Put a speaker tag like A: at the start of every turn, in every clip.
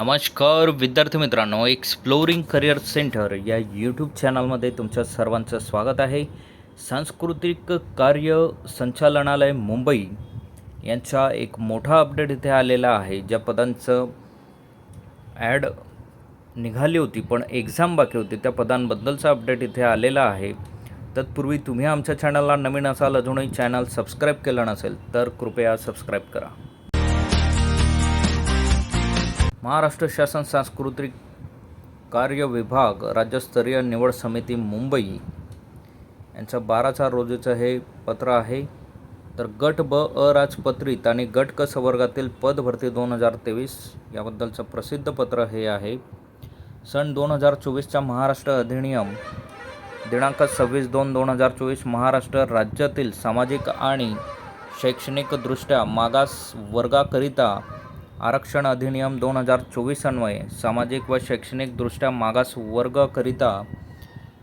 A: नमस्कार विद्यार्थी मित्रांनो एक्सप्लोरिंग करिअर सेंटर या यूट्यूब चॅनलमध्ये तुमच्या सर्वांचं स्वागत आहे. सांस्कृतिक कार्य संचालनालय मुंबई यांचा एक मोठा अपडेट इथे आलेला आहे. ज्या पदांचं ॲड निघाली होती पण एक्झाम बाकी होती त्या पदांबद्दलचा अपडेट इथे आलेला आहे. तत्पूर्वी तुम्ही आमच्या चॅनलला नवीन असाल अजूनही चॅनल सबस्क्राईब केलं नसेल तर कृपया सबस्क्राईब करा. महाराष्ट्र शासन सांस्कृतिक कार्य विभाग राज्यस्तरीय निवड समिती मुंबई यांचं बाराचा रोजीचं हे पत्र आहे. तर गट ब अराजपत्रित आणि गट क संवर्गातील पदभरती दोन हजार तेवीस याबद्दलचं प्रसिद्ध पत्र हे आहे. सन दोन हजार चोवीसच्या महाराष्ट्र अधिनियम दिनांक सव्वीस दोन दोन हजार चोवीस महाराष्ट्र राज्यातील सामाजिक आणि शैक्षणिकदृष्ट्या मागास वर्गाकरिता आरक्षण अधिनियम दोन हजार चोवीस अन्वये सामाजिक व शैक्षणिकदृष्ट्या मागास वर्गाकरिता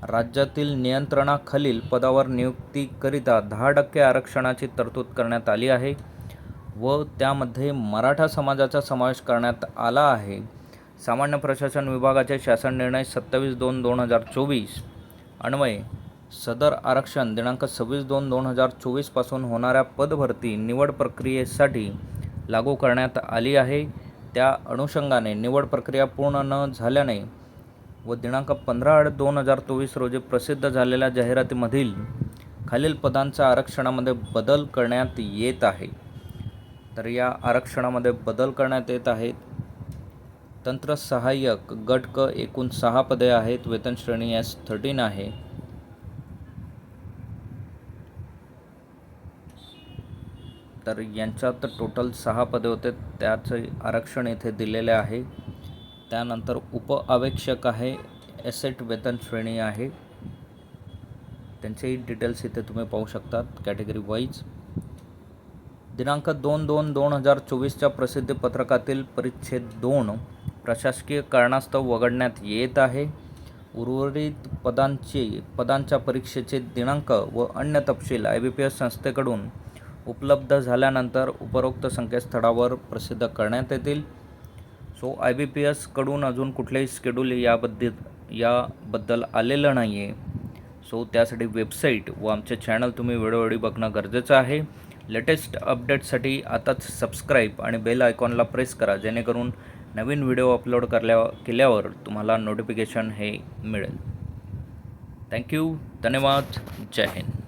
A: राज्यातील नियंत्रणाखालील पदावर नियुक्तीकरिता दहा टक्के आरक्षणाची तरतूद करण्यात आली आहे व त्यामध्ये मराठा समाजाचा समावेश करण्यात आला आहे. सामान्य प्रशासन विभागाचे शासन निर्णय सत्तावीस दोन दोन हजार चोवीस. अन्वये सदर आरक्षण दिनांक सव्वीस दोन दोन हजार चोवीसपासून होणाऱ्या पदभरती निवड प्रक्रियेसाठी लागू करण्यात आली आहे. त्या अनुषंगाने निवड प्रक्रिया पूर्ण न झाल्याने व दिनांक पंधरा आठ दोन हजार चोवीस रोजी प्रसिद्ध झालेल्या जाहिरातीमधील खालील पदांच्या आरक्षणामध्ये बदल करण्यात येत आहे. तर या आरक्षणामध्ये बदल करण्यात येत आहेत. तंत्र सहाय्यक गट क एकूण सहा पदे आहेत. वेतन श्रेणी एस थर्टीन आहे. तर यांच्यात टोटल सहा पदे होते. त्याचे आरक्षण येथे दिलेले आहे. त्यानंतर उपआवेक्षक आहे. एसेट वेतन श्रेणी आहे. त्यांचेही डिटेल्स इथे तुम्ही पाहू शकतात. कॅटेगरी वाईज दिनांक दोन दोन दोन हजार चोवीसच्या प्रसिद्धी पत्रकातील परिच्छेद दोन प्रशासकीय कारणास्तव वगळण्यात येत आहे. उर्वरित पदांचे पदांच्या परीक्षेचे दिनांक व अन्य तपशील आय बी पी एस संस्थेकडून उपलब्ध झाल्यानंतर उपरोक्त संकेतस्थळावर प्रसिद्ध करण्यात येतील. सो आय बी पी एसकडून अजून कुठलेही स्केड्यूल याबद्दल याबद्दल आलेलं नाही आहे सो त्यासाठी वेबसाईट व आमचे चॅनल तुम्ही वेळोवेळी बघणं गरजेचं आहे. लेटेस्ट अपडेटसाठी आताच सबस्क्राईब आणि बेल आयकॉनला प्रेस करा जेणेकरून नवीन व्हिडिओ अपलोड करल्या केल्यावर तुम्हाला नोटिफिकेशन हे मिळेल. थँक्यू धन्यवाद. जय हिंद.